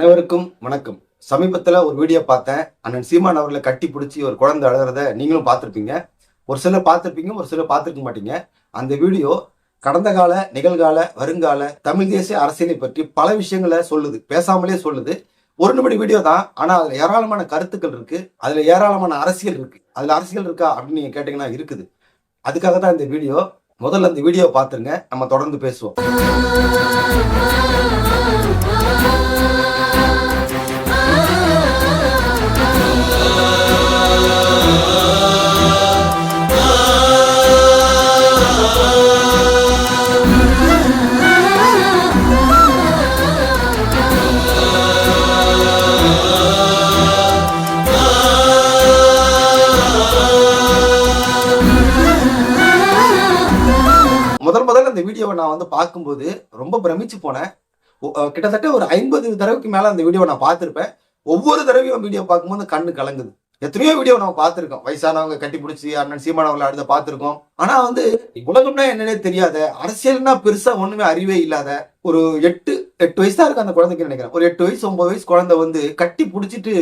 அனைவருக்கும் வணக்கம். சமீபத்தில் ஒரு வீடியோ பார்த்தேன். அண்ணன் சீமான் அவர்களை கட்டி பிடிச்சி ஒரு குழந்தை அழுகிறத நீங்களும் பார்த்துருப்பீங்க. ஒரு சிலர் பார்த்துருப்பீங்க ஒரு சிலர் பார்த்துருக்க மாட்டீங்க. அந்த வீடியோ கடந்த கால நிகழ்கால வருங்கால தமிழ் தேசிய அரசியலை பற்றி பல விஷயங்களை சொல்லுது. பேசாமலே சொல்லுது. ஒரு நிமிட வீடியோ தான். ஆனால் அதில் ஏராளமான கருத்துக்கள் இருக்கு. அதில் ஏராளமான அரசியல் இருக்கு. அதில் அரசியல் இருக்கா அப்படின்னு நீங்கள் கேட்டிங்கன்னா இருக்குது. அதுக்காக தான் இந்த வீடியோ முதல்ல அந்த வீடியோ பார்த்துருங்க. நம்ம தொடர்ந்து பேசுவோம். வீடியோவை நான் வந்து பார்க்கும்போது ரொம்ப பிரமிச்சு போனேன். கிட்டத்தட்ட ஒரு ஐம்பது தடவைக்கு மேலே அந்த வீடியோவை நான் பார்த்துருப்பேன். ஒவ்வொரு தடவையும் வீடியோ பார்க்கும்போது கண்ணு கலங்குது. எத்தனையோ வீடியோ நம்ம பார்த்துருக்கோம். வயசானவங்க கட்டி பிடிச்சி அண்ணன் சீமானவங்களை அடுத்த பார்த்துருக்கோம். ஆனா வந்து உலகம்னா என்னன்னே தெரியாத அரசியல்னா பெருசா ஒண்ணுமே அறிவே இல்லாத ஒரு எட்டு எட்டு வயசா தான் இருக்கு அந்த குழந்தைக்கு நினைக்கிறேன். ஒரு எட்டு வயசு ஒன்பது வயசு குழந்தை வந்து கட்டி பிடிச்சிட்டு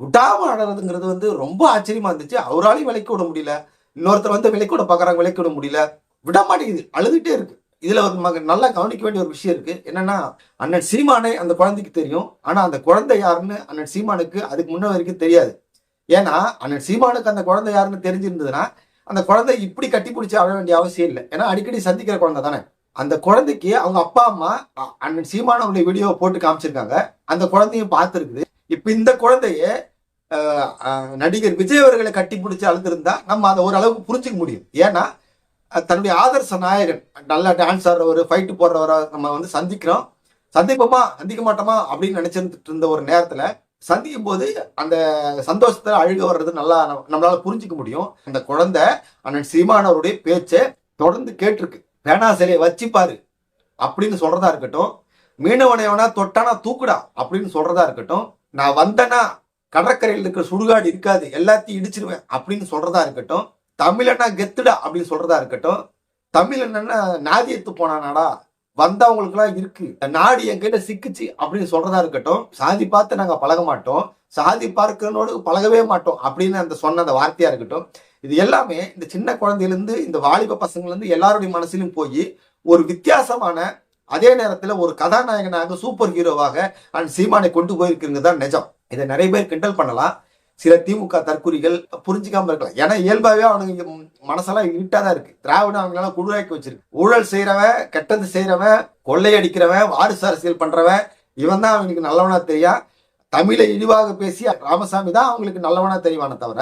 விடாம ஆடுறதுங்கிறது வந்து ரொம்ப ஆச்சரியமா இருந்துச்சு. அவராலையும் விலைக்கு விட முடியல. இன்னொருத்தர் வந்து விலைக்கு விட பாக்குறாங்க விலைக்கு விட முடியல. விட மாட்டேங்குது. அழுதுகிட்டே இருக்கு. இதுல ஒரு நல்லா கவனிக்க வேண்டிய ஒரு விஷயம் இருக்கு. என்னன்னா அண்ணன் சீமானை அந்த குழந்தைக்கு தெரியும். ஆனா அந்த குழந்தை யாருன்னு அண்ணன் சீமானுக்கு அதுக்கு முன்ன வரைக்கும் தெரியாது. ஏன்னா அண்ணன் சீமானுக்கு அந்த குழந்தை யாருன்னு தெரிஞ்சிருந்ததுன்னா அந்த குழந்தை இப்படி கட்டி பிடிச்சி அழ வேண்டிய அவசியம் இல்லை. ஏன்னா அடிக்கடி சந்திக்கிற குழந்தை தானே. அந்த குழந்தைக்கு அவங்க அப்பா அம்மா அ- அண்ணன் சீமானவங்களுடைய வீடியோ போட்டு காமிச்சிருக்காங்க. அந்த குழந்தையும் பார்த்துருக்குது. இப்ப இந்த குழந்தைய நடிகர் விஜய் அவர்களை கட்டி பிடிச்சி அழுத்திருந்தா நம்ம அதை ஓரளவுக்கு புரிஞ்சுக்க முடியும். ஏன்னா தன்னுடைய ஆதர்ச நாயகன் நல்லா டான்ஸ் ஆடுறவர் ஃபைட்டு போடுறவரை நம்ம வந்து சந்திக்கிறோம். சந்திப்போமா? சந்திக்க மாட்டோமா? அப்படின்னு நினைச்சிருந்துட்டு இருந்த ஒரு நேரத்துல சந்திக்கும் போது அந்த சந்தோஷத்துல அழுக வர்றது நல்லா நம்மளால் நம்மளால புரிஞ்சுக்க முடியும். அந்த குழந்தை அண்ணன் சீமானவருடைய பேச்சை தொடர்ந்து கேட்டிருக்கு. வேணா சிலையை வச்சுப்பாரு அப்படின்னு சொல்றதா இருக்கட்டும். மீனவனையவனா தொட்டானா தூக்குடா அப்படின்னு சொல்றதா இருக்கட்டும். நான் வந்தேன்னா கடற்கரையில் இருக்கிற சுடுகாடு இருக்காது எல்லாத்தையும் இடிச்சிருவேன் அப்படின்னு சொல்றதா இருக்கட்டும். தமிழனா கெத்துடா அப்படின்னு சொல்றதா இருக்கட்டும். தமிழ் என்னன்னா நாதியத்து போனானாடா. வந்தவங்களுக்குலாம் இருக்கு. நாடு என் சிக்குச்சு அப்படின்னு சொல்றதா இருக்கட்டும். சாதி பார்த்து நாங்க பழக மாட்டோம். சாதி பார்க்கிறனோடு பழகவே மாட்டோம் அப்படின்னு அந்த சொன்ன அந்த வார்த்தையா இருக்கட்டும். இது எல்லாமே இந்த சின்ன குழந்தையிலேருந்து இந்த வாலிப பசங்கள்லேருந்து எல்லாருடைய மனசிலும் போய் ஒரு வித்தியாசமான அதே நேரத்தில் ஒரு கதாநாயகனாக சூப்பர் ஹீரோவாக அண்ட் சீமானை கொண்டு போயிருக்குங்க தான் நிஜம். இதை நிறைய பேர் கிண்டல் பண்ணலாம். சில திமுக தற்குறிகள் புரிஞ்சுக்காம இருக்கலாம். ஏன்னா இயல்பாகவே அவனுங்க மனசெல்லாம் இருட்டா தான் இருக்கு. திராவிடம் அவங்களெல்லாம் குழுவாக்கி வச்சிருக்கு. ஊழல் செய்யறவன் கெட்டது செய்யறவன் கொள்ளையடிக்கிறவன் வாரிசு அரசியல் பண்றவன் இவன் தான் அவனுக்கு நல்லவனா தெரியும் தமிழை இழிவாக பேசி ராமசாமி தான் அவங்களுக்கு நல்லவனா தெரிவானே தவிர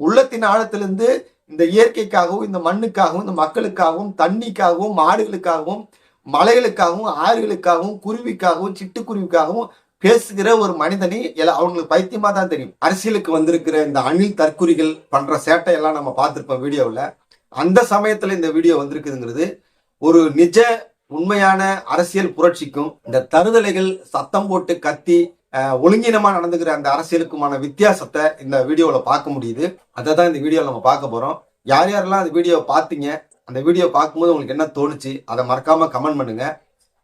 உள்ளத்தின் ஆழத்திலிருந்து இந்த இயற்கைக்காகவும் இந்த மண்ணுக்காகவும் இந்த மக்களுக்காகவும் தண்ணிக்காகவும் மாடுகளுக்காகவும் மலைகளுக்காகவும் ஆறுகளுக்காகவும் குருவிக்காகவும் சிட்டுக்குருவிக்காகவும் பேசுகிற ஒரு மனிதனை எல்லா- அவங்களுக்கு பைத்தியமா தான் தெரியும். அரசியலுக்கு வந்திருக்கிற இந்த அணில் தற்குறிகள் பண்ற சேட்டையெல்லாம் நம்ம பார்த்துருப்போம் வீடியோவில். அந்த சமயத்துல இந்த வீடியோ வந்திருக்குதுங்கிறது ஒரு நிஜ உண்மையான அரசியல் புரட்சிக்கும் இந்த தருதலைகள் சத்தம் போட்டு கத்தி ஒழுங்கினமா நடந்துக்கிற அந்த அரசியலுக்குமான வித்தியாசத்தை இந்த வீடியோவில் பார்க்க முடியுது. அதை தான் இந்த வீடியோவில் நம்ம பார்க்க போறோம். யார் யாரெல்லாம் அந்த வீடியோவை பார்த்தீங்க? அந்த வீடியோ பார்க்கும்போது உங்களுக்கு என்ன தோணுச்சு? அதை மறக்காம கமெண்ட் பண்ணுங்க.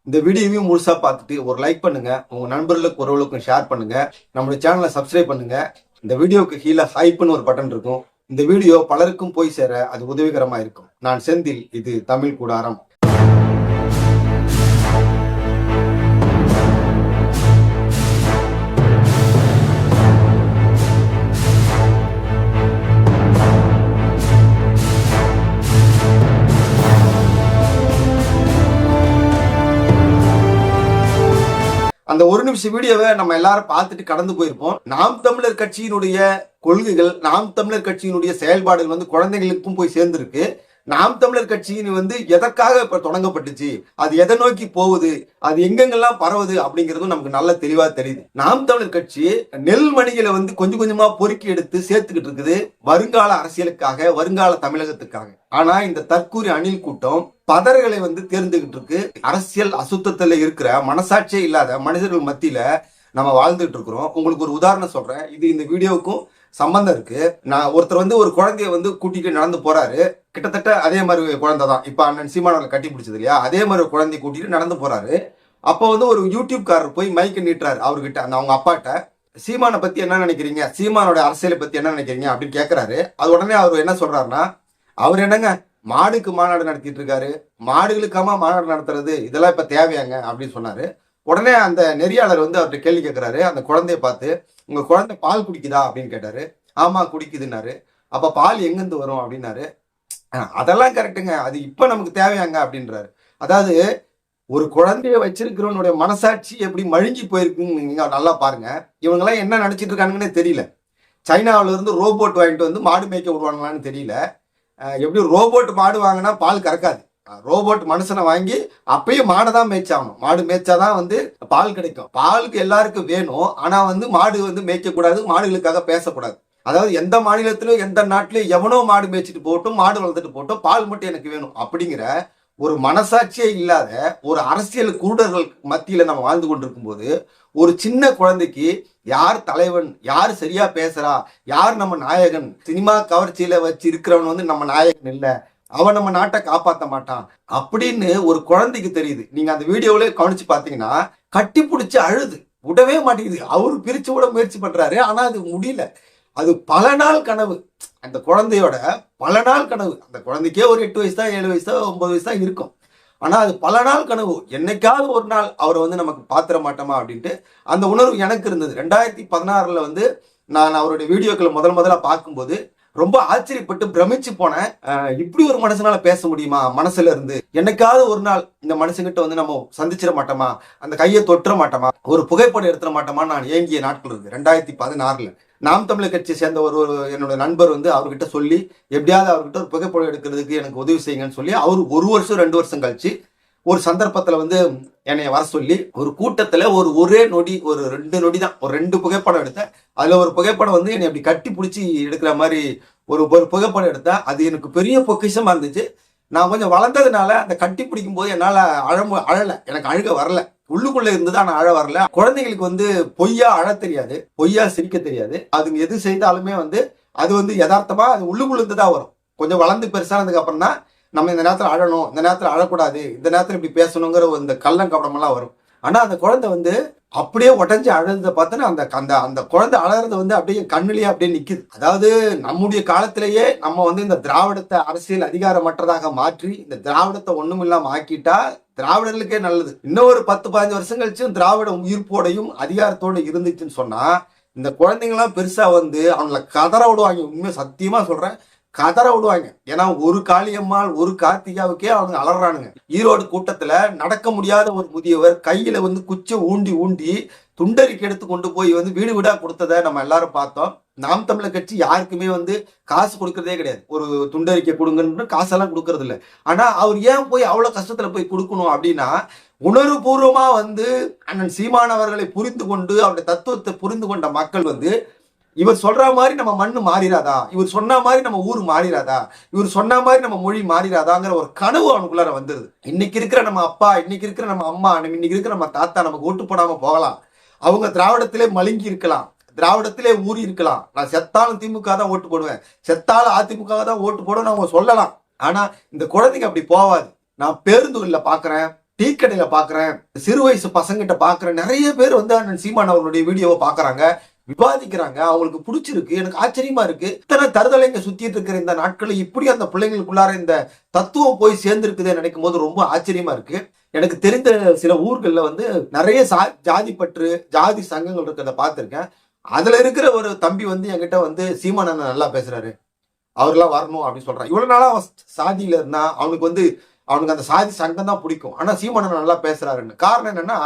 இந்த வீடியோவையும் முழுசா பார்த்துட்டு ஒரு லைக் பண்ணுங்க உங்க நண்பர்களுக்கு ஒருவர்களுக்கும் ஷேர் பண்ணுங்க நம்மளுடைய சேனலை சப்ஸ்கிரைப் பண்ணுங்க. இந்த வீடியோக்கு கீழே ஹைப்னு ஒரு பட்டன் இருக்கும். இந்த வீடியோ பலருக்கும் போய் சேர அது உதவிகரமா இருக்கும். நான் செந்தில் இது தமிழ் கூடாரம். அந்த ஒரு நிமிஷம் வீடியோவை நம்ம எல்லாரும் பார்த்துட்டு கடந்து போயிருப்போம். நாம் தமிழர் கட்சியினுடைய கொள்கைகள் நாம் தமிழர் கட்சியினுடைய செயல்பாடுகள் வந்து குழந்தைகளுக்கும் போய் சேர்ந்திருக்கு. நாம் தமிழர் கட்சியின் வந்து எதற்காக இப்ப தொடங்கப்பட்டுச்சு? அது எதை நோக்கி போகுது? அது எங்கெங்கெல்லாம் பரவுது அப்படிங்கிறதும் நமக்கு நல்ல தெளிவா தெரியுது. நாம் தமிழர் கட்சி நெல்மணிகளை வந்து கொஞ்சம் கொஞ்சமா பொறுக்கி எடுத்து சேர்த்துக்கிட்டு இருக்குது. வருங்கால அரசியலுக்காக வருங்கால தமிழகத்துக்காக. ஆனா இந்த தற்கூரி அணில் கூட்டம் பதர்களை வந்து தேர்ந்துகிட்டு இருக்கு. அரசியல் அசுத்தத்தில் இருக்கிற மனசாட்சியே இல்லாத மனிதர்கள் மத்தியில நம்ம வாழ்ந்துட்டு இருக்கிறோம். உங்களுக்கு ஒரு உதாரணம் சொல்றேன். இது இந்த வீடியோவுக்கும் சம்பந்தம் இருக்கு. நான் ஒருத்தர் வந்து ஒரு குழந்தைய வந்து கூட்டிட்டு நடந்து போறாரு. கிட்டத்தட்ட அதே மாதிரி குழந்தை தான். இப்ப அண்ணன் சீமானவர்கள் கட்டி பிடிச்சது இல்லையா? அதே மாதிரி ஒரு குழந்தைய கூட்டிட்டு நடந்து போறாரு. அப்போ வந்து ஒரு யூடியூப்காரர் போய் மைக்கை நீட்டுறாரு அவர்கிட்ட. அந்த அவங்க அப்பாட்ட சீமானை பத்தி என்ன நினைக்கிறீங்க? சீமானோட அரசியலை பத்தி என்ன நினைக்கிறீங்க? அப்படின்னு கேட்கிறாரு அது உடனே அவர் என்ன சொல்றாருன்னா அவர் என்னங்க? மாடுக்கு மாநாடு நடத்திட்டு இருக்காரு மாடுகளுக்காம மாநாடு நடத்துறது? இதெல்லாம் இப்ப தேவையாங்க? அப்படின்னு சொன்னாரு. உடனே அந்த நெறியாளர் வந்து அவர்கிட்ட கேள்வி கேட்கிறாரு அந்த குழந்தைய பார்த்து உங்க குழந்தை பால் குடிக்குதா? அப்படின்னு கேட்டாரு. ஆமா குடிக்குதுன்னாரு. அப்ப பால் எங்கிருந்து வரும்? அப்படின்னாரு. அதெல்லாம் கரெக்டுங்க அது இப்ப நமக்கு தேவையாங்க. அப்படின்றாரு. அதாவது ஒரு குழந்தைய வச்சிருக்கிறவனுடைய மனசாட்சி எப்படி மழுங்கி போயிருக்குன்னு நீங்க நல்லா பாருங்க. இவங்கெல்லாம் என்ன நினைச்சிட்டு இருக்கானுங்கன்னே தெரியல. சைனாவில இருந்து ரோபோட் வாங்கிட்டு வந்து மாடு மேய்க்க விடுவாங்களான்னு தெரியல. எப்படி ரோபோட் மாடு வாங்கினா பால் கறக்காது. ரோபோட் மனுஷனை வாங்கி அப்பயும் மாடை தான் மேய்ச்சாகணும். மாடு மேய்ச்சாதான் வந்து பால் கிடைக்கும். பாலுக்கு எல்லாருக்கும் வேணும். ஆனால் வந்து மாடு வந்து மேய்க்கக்கூடாது மாடுகளுக்காக பேசக்கூடாது. அதாவது எந்த மாநிலத்திலும் எந்த நாட்டிலும் எவனோ மாடு மேய்ச்சிட்டு போட்டும் மாடு வளர்த்துட்டு போட்டும் பால் மட்டும் எனக்கு வேணும் அப்படிங்கிற ஒரு மனசாட்சியே இல்லாத ஒரு அரசியல் குருடர்கள் மத்தியில் நம்ம வாழ்ந்து கொண்டிருக்கும் போது ஒரு சின்ன குழந்தைக்கு யார் தலைவன் யார் சரியா பேசுறா யார் நம்ம நாயகன்? சினிமா கவர்ச்சியில வச்சு இருக்கிறவன் வந்து நம்ம நாயகன் இல்ல. அவன் நம்ம நாட்டை காப்பாத்த மாட்டான். அப்படின்னு ஒரு குழந்தைக்கு தெரியுது. நீங்க அந்த வீடியோவிலே கவனிச்சு பாத்தீங்கன்னா கட்டி பிடிச்சி அழுது. விடவே மாட்டேங்குது. அவரு பிரிச்சு விட முயற்சி பண்றாரு. ஆனா அது முடியல. அது பல நாள் கனவு. அந்த குழந்தையோட பல நாள் கனவு. அந்த குழந்தைக்கே ஒரு எட்டு வயசு தான் ஏழு வயசு தான் ஒன்பது வயசு தான் இருக்கும். ஆனா அது பல நாள் கனவு. என்னைக்காவது ஒரு நாள் அவரை வந்து நமக்கு பாத்திர மாட்டோமா அப்படின்ட்டு அந்த உணர்வு எனக்கு இருந்தது. ரெண்டாயிரத்தி பதினாறுல வந்து நான் அவருடைய வீடியோக்களை முதல் முதல்ல பார்க்கும்போது ரொம்ப ஆச்சரியப்பட்டு பிரமிச்சு போனேன். இப்படி ஒரு மனுஷனால பேச முடியுமா? மனசுல இருந்து என்னைக்காவது ஒரு நாள் இந்த மனுஷங்கிட்ட வந்து நம்ம சந்திச்சிட மாட்டோமா? அந்த கையை தொட்டுற மாட்டோமா? ஒரு புகைப்படம் எடுத்துட மாட்டோமா நான் ஏங்கிய நாட்கள் இருக்கு ரெண்டாயிரத்தி பதினாறுல. நாம் தமிழர் கட்சியை சேர்ந்த ஒரு ஒரு என்னோட நண்பர் வந்து அவர்கிட்ட சொல்லி எப்படியாவது அவர்கிட்ட ஒரு புகைப்படம் எடுக்கிறதுக்கு எனக்கு உதவி செய்யுங்கன்னு சொல்லி அவர் ஒரு வருஷம் ரெண்டு வருஷம் கழிச்சு ஒரு சந்தர்ப்பத்தில் வந்து என்னை வர சொல்லி ஒரு கூட்டத்தில் ஒரு ஒரே நொடி ஒரு ரெண்டு நொடி தான். ஒரு ரெண்டு புகைப்படம் எடுத்தேன். அதில் ஒரு புகைப்படம் வந்து என்னை அப்படி கட்டி பிடிச்சி எடுக்கிற மாதிரி ஒரு ஒரு புகைப்படம் எடுத்தேன். அது எனக்கு பெரிய பொக்கிஷமாக இருந்துச்சு. நான் கொஞ்சம் வளர்ந்ததுனால அந்த கட்டி பிடிக்கும் போது என்னால் அழ அழல. எனக்கு அழுக வரல. உள்ளுக்குள்ளே இருந்து தான் நான் அழ வரல. குழந்தைங்களுக்கு வந்து பொய்யா அழ தெரியாது. பொய்யா சிரிக்க தெரியாது. அதுங்க எது செய்தாலுமே வந்து அது வந்து யதார்த்தமாக அது உள்ளுக்குள்ள இருந்து தான் வரும். கொஞ்சம் வளர்ந்து பெருசானதுக்கு அப்புறம் தான் நம்ம இந்த நேரத்தில் அழணும். இந்த நேரத்தில் அழக்கூடாது. இந்த நேரத்தில் இப்படி பேசணுங்கிற ஒரு இந்த கள்ளம் கவனமெல்லாம் வரும். ஆனால் அந்த குழந்தை வந்து அப்படியே உடஞ்சி அழுறத பார்த்தோன்னா அந்த அந்த அந்த குழந்தை அழகிறது வந்து அப்படியே கண்ணிலேயே அப்படியே நிற்குது அதாவது நம்முடைய காலத்திலேயே நம்ம வந்து இந்த திராவிடத்தை அரசியல் அதிகாரமற்றதாக மாற்றி இந்த திராவிடத்தை ஒண்ணுமில்லாம ஆக்கிட்டா திராவிடர்களுக்கே நல்லது. இன்னும் ஒரு பத்து பதினஞ்சு வருஷம் கழிச்சும் திராவிட உயிர்ப்போடையும் அதிகாரத்தோட இருந்துச்சுன்னு சொன்னா இந்த குழந்தைங்களாம் பெருசா வந்து அவங்கள கதற விடுவாங்க. உண்மையை சத்தியமா சொல்றேன். கதற விடுவாங்க. ஏன்னா ஒரு காளியம்மாள் ஒரு கார்த்திகாவுக்கே அவங்க அலறானுங்க. ஈரோடு கூட்டத்துல நடக்க முடியாத ஒரு முதியவர் கையில வந்து குச்சை ஊண்டி ஊண்டி துண்டறிக்கை எடுத்து கொண்டு போய் வந்து வீடு வீடா கொடுத்ததை நம்ம எல்லாரும் பார்த்தோம். நாம் தமிழர் கட்சி யாருக்குமே வந்து காசு கொடுக்கறதே கிடையாது. ஒரு துண்டறிக்கை கொடுங்கன்னு காசெல்லாம் கொடுக்கறது இல்லை. ஆனா அவர் ஏன் போய் அவ்வளவு கஷ்டத்துல போய் கொடுக்கணும் அப்படின்னா உணர்வுபூர்வமா வந்து அண்ணன் சீமானவர்களை புரிந்து கொண்டு அவருடைய தத்துவத்தை புரிந்து கொண்ட மக்கள் வந்து இவர் சொல்ற மாதிரி நம்ம மண்ணு மாறிடாதா இவர் சொன்ன மாதிரி நம்ம ஊர் மாறிடாதா இவர் சொன்ன மாதிரி நம்ம மொழி மாறிடாதாங்கிற ஒரு கனவு அவனுக்குள்ளார வந்துருது இன்னைக்கு இருக்கிற நம்ம அப்பா இன்னைக்கு இருக்கிற நம்ம அம்மா நம்ம இன்னைக்கு இருக்கிற நம்ம தாத்தா நமக்கு ஓட்டு போடாம போகலாம். அவங்க திராவிடத்திலே மலுங்கி இருக்கலாம். திராவிடத்திலே ஊறி இருக்கலாம். நான் செத்தாலும் திமுக தான் ஓட்டு போடுவேன். செத்தாலும் அதிமுக தான் ஓட்டு போடுவேன் அவங்க சொல்லலாம். ஆனா இந்த குழந்தைங்க அப்படி போவாது. நான் பேருந்துகள்ல பாக்குறேன் டீ கடையில பாக்குறேன் சிறு வயசு பசங்கிட்ட பாக்குறேன். நிறைய பேர் வந்து அண்ணன் சீமான் அவர்களுடைய வீடியோவை பாக்குறாங்க. விவாதிக்கிறாங்க அவங்களுக்கு பிடிச்சிருக்கு எனக்கு ஆச்சரியமா இருக்கு. இத்தனை தருதலைங்க சுத்திட்டு இருக்கிற இந்த நாட்களில் இப்படி அந்த பிள்ளைங்களுக்குள்ளார இந்த தத்துவம் போய் சேர்ந்துருக்குதே நினைக்கும் போது ரொம்ப ஆச்சரியமா இருக்கு. எனக்கு தெரிந்த சில ஊர்களில் வந்து நிறைய சா ஜாதி பற்று ஜாதி சங்கங்கள் இருக்கிறத பார்த்துருக்கேன். அதுல இருக்கிற ஒரு தம்பி வந்து என்கிட்ட வந்து சீமான் நல்லா பேசுறாரு. அவர்லாம் வரணும் அப்படின்னு சொல்றான் இவ்வளவு நாளா அவன் சாதியில இருந்தா அவனுக்கு வந்து அவனுக்கு அந்த சாதி சங்கம் தான் பிடிக்கும். ஆனா சீமானன் நல்லா பேசுறாருன்னு. காரணம் என்னன்னா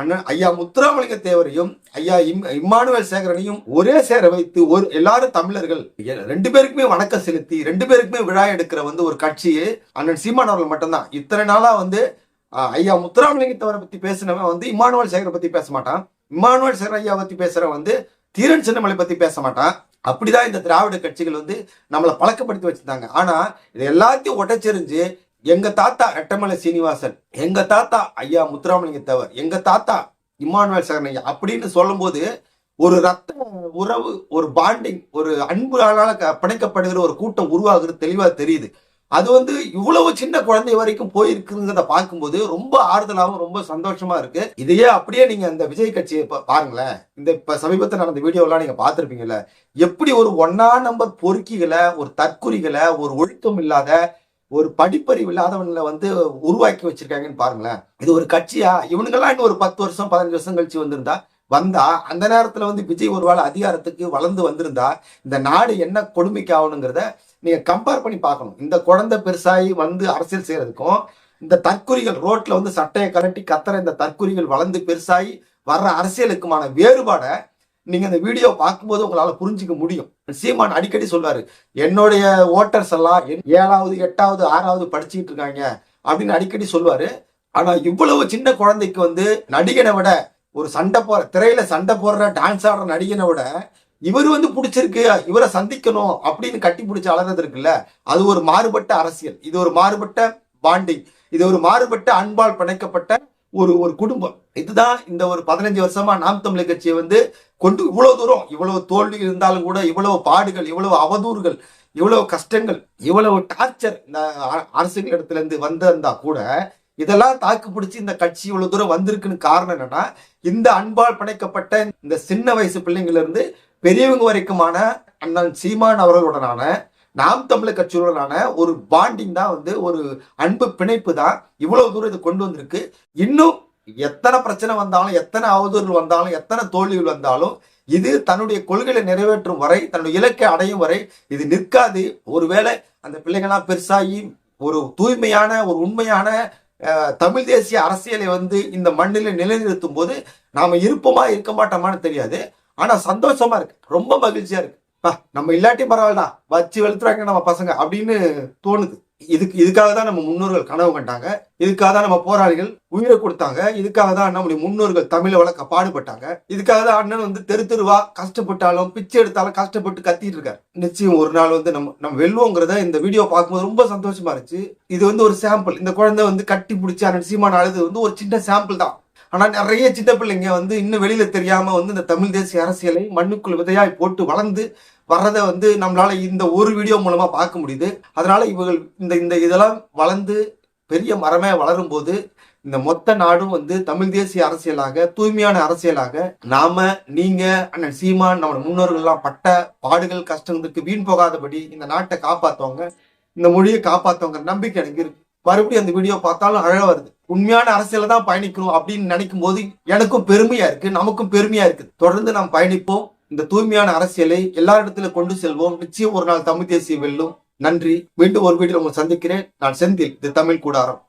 அண்ணன் ஐயா முத்துராமலிங்க தேவரையும் ஐயா இம் இம்மானுவேல் சேகரனையும் ஒரே சேர வைத்து ஒரு எல்லாரும் தமிழர்கள். ரெண்டு பேருக்குமே வணக்கம் செலுத்தி ரெண்டு பேருக்குமே விழா எடுக்கிற வந்து ஒரு கட்சி. அண்ணன் சீமான் அவர்கள் மட்டும்தான். இத்தனை நாளா வந்து ஐயா முத்துராமலிங்க தேவரை பத்தி பேசினவன் வந்து இம்மானுவேல் சேகரை பத்தி பேச மாட்டான். இம்மானுவேல் சேகர் ஐயா பத்தி பேசுற வந்து தீரன் சின்னமலை பத்தி பேச மாட்டான். அப்படிதான் இந்த திராவிட கட்சிகள் வந்து நம்மளை பழக்கப்படுத்தி வச்சிருந்தாங்க. ஆனா இது எல்லாத்தையும் உடைச்செறிஞ்சு எங்க தாத்தா ரெட்டமலை சீனிவாசன் எங்க தாத்தா ஐயா முத்துராமலிங்க தேவர் எங்க தாத்தா இம்மானுவேல் சகனையா அப்படின்னு சொல்லும்போது ஒரு ரத்த உறவு ஒரு பாண்டிங் ஒரு அன்புகளால் க- பிணைக்கப்படுகிற ஒரு கூட்டம் உருவாகுறது தெளிவா தெரியுது. அது வந்து இவ்வளவு சின்ன குழந்தை வரைக்கும் போயிருக்குங்கிறத பார்க்கும்போது ரொம்ப ஆறுதலாகவும் ரொம்ப சந்தோஷமா இருக்கு. இதையே அப்படியே நீங்க அந்த விஜய் கட்சியை பாருங்களேன். இந்த இப்ப சமீபத்தில் நடந்த வீடியோலாம் நீங்க பார்த்துருப்பீங்கல்ல. எப்படி ஒரு ஒன்னா நம்பர் பொறுக்கிகளை ஒரு தற்குறிகளை ஒரு ஒழுக்கம் இல்லாத ஒரு படிப்பறிவு இல்லாதவங்களை வந்து உருவாக்கி வச்சிருக்காங்கன்னு பாருங்களேன். இது ஒரு கட்சியா? இவனுங்கெல்லாம் இன்னும் ஒரு பத்து வருஷம் பதினஞ்சு வருஷம் கழிச்சு வந்திருந்தா வந்தா அந்த நேரத்துல வந்து விஜய் ஒருவேளை அதிகாரத்துக்கு வளர்ந்து வந்திருந்தா இந்த நாடு என்ன கொடுமைக்கு ஆகணுங்கிறத நீங்க கம்பேர் பண்ணி பார்க்கணும். இந்த குழந்தை பெருசாகி வந்து அரசியல் செய்யறதுக்கும் இந்த தற்குறிகள் ரோட்ல வந்து சட்டையை கரட்டி கத்துற இந்த தற்குறிகள் வளர்ந்து பெருசாகி வர்ற அரசியலுக்குமான வேறுபாடை நீங்க இந்த வீடியோ பார்க்கும்போது உங்களால புரிஞ்சுக்க முடியும். சீமான் அடிக்கடி சொல்வாரு என்னுடைய ஓட்டர்ஸ் எல்லாம் என் ஏழாவது எட்டாவது ஆறாவது படிச்சுக்கிட்டு இருக்காங்க. அப்படின்னு அடிக்கடி சொல்வாரு. ஆனா இவ்வளவு சின்ன குழந்தைக்கு வந்து நடிகனை விட ஒரு சண்டை போற திரையில சண்டை போடுற டான்ஸ் ஆடுற நடிகனை விட இவர் வந்து பிடிச்சிருக்கு இவரை சந்திக்கணும் அப்படின்னு கட்டி பிடிச்சி அலறது இருக்குல்ல அது ஒரு மாறுபட்ட அரசியல். இது ஒரு மாறுபட்ட பாண்டிங் இது ஒரு மாறுபட்ட அன்பால் பிணைக்கப்பட்ட ஒரு ஒரு குடும்பம். இதுதான் இந்த ஒரு பதினஞ்சு வருஷமா நாம் தமிழர் கட்சியை வந்து கொண்டு இவ்வளவு தூரம் இவ்வளவு தோல்வி இருந்தாலும் கூட இவ்வளவு பாடுகள் இவ்வளவு அவதூறுகள் இவ்வளவு கஷ்டங்கள் இவ்வளவு டார்ச்சர் இந்த அ- அரசுகள் இடத்துல இருந்து வந்திருந்தா கூட இதெல்லாம் தாக்கு பிடிச்சி இந்த கட்சி இவ்வளவு தூரம் வந்திருக்குன்னு காரணம் என்னன்னா இந்த அன்பால் பிணைக்கப்பட்ட இந்த சின்ன வயசு பிள்ளைங்கள்ல இருந்து பெரியவங்க வரைக்குமான அண்ணன் சீமான் அவர்களுடனான நாம் தமிழர் கட்சியுடனான ஒரு பாண்டிங் தான் வந்து ஒரு அன்பு பிணைப்பு தான் இவ்வளவு தூரம் இது கொண்டு வந்திருக்கு. இன்னும் எத்தனை பிரச்சனை வந்தாலும் எத்தனை அவதூறுகள் வந்தாலும் எத்தனை தோல்விகள் வந்தாலும் இது தன்னுடைய கொள்கைகளை நிறைவேற்றும் வரை தன்னுடைய இலக்கை அடையும் வரை இது நிற்காது. ஒருவேளை அந்த பிள்ளைங்களாம் பெருசாகி ஒரு தூய்மையான ஒரு உண்மையான தமிழ் தேசிய அரசியலை வந்து இந்த மண்ணில் நிலைநிறுத்தும் போது நாம இருப்போமா இருக்க மாட்டோமான்னு தெரியாது. ஆனா சந்தோஷமா இருக்கு. ரொம்ப மகிழ்ச்சியா இருக்கு. நம்ம இல்லாட்டி பரவாயில்லடா. வச்சு வெளுத்துறாங்க நம்ம பசங்க அப்படின்னு தோணுது. இதுக்கு இதுக்காக தான் நம்ம முன்னோர்கள் கனவு கண்டாங்க. இதுக்காக தான் நம்ம போராளிகள் உயிரை கொடுத்தாங்க. இதுக்காக தான் நம்முடைய முன்னோர்கள் தமிழை வளர்க்க பாடுபட்டாங்க. இதுக்காக தான் அண்ணன் வந்து தெரு தெருவா கஷ்டப்பட்டாலும் பிச்சை எடுத்தாலும் கஷ்டப்பட்டு கத்திட்டு இருக்காரு. நிச்சயம் ஒரு நாள் வந்து நம்ம நம்ம வெல்வோங்கிறத இந்த வீடியோ பார்க்கும்போது ரொம்ப சந்தோஷமா இருந்துச்சு. இது வந்து ஒரு சாம்பிள் இந்த குழந்தை வந்து கட்டி பிடிச்சி அண்ணன் சீமான அழுது வந்து ஒரு சின்ன சாம்பிள் தான். ஆனா நிறைய சின்ன பிள்ளைங்க வந்து இன்னும் வெளியில தெரியாம வந்து இந்த தமிழ் தேசிய அரசியலை மண்ணுக்குள் விதையாய் போட்டு வளர்ந்து வர்றதை வந்து நம்மளால இந்த ஒரு வீடியோ மூலமா பார்க்க முடியுது. அதனால இவர்கள் இந்த இந்த இதெல்லாம் வளர்ந்து பெரிய மரமே வளரும் போது இந்த மொத்த நாடும் வந்து தமிழ் தேசிய அரசியலாக தூய்மையான அரசியலாக நாம நீங்க அண்ணன் சீமான் நம்ம முன்னோர்கள் எல்லாம் பட்ட பாடுகள் கஷ்டங்களுக்கு வீண் போகாதபடி இந்த நாட்டை காப்பாத்துவாங்க. இந்த மொழியை காப்பாத்துவாங்க நம்பிக்கை எனக்கு இருக்கு. மறுபடியும் அந்த வீடியோ பார்த்தாலும் அழ வருது. உண்மையான அரசியல தான் பயணிக்கணும் அப்படின்னு நினைக்கும் போது எனக்கும் பெருமையா இருக்கு நமக்கும் பெருமையா இருக்கு. தொடர்ந்து நாம் பயணிப்போம். இந்த தூய்மையான அரசியலை எல்லாரிடத்துல கொண்டு செல்வோம். நிச்சயம் ஒரு நாள் தமிழ் தேசிய வெல்லும். நன்றி. மீண்டும் ஒரு வீட்டில் உங்களை சந்திக்கிறேன். நான் செந்தில் இது தமிழ் கூடாரம்.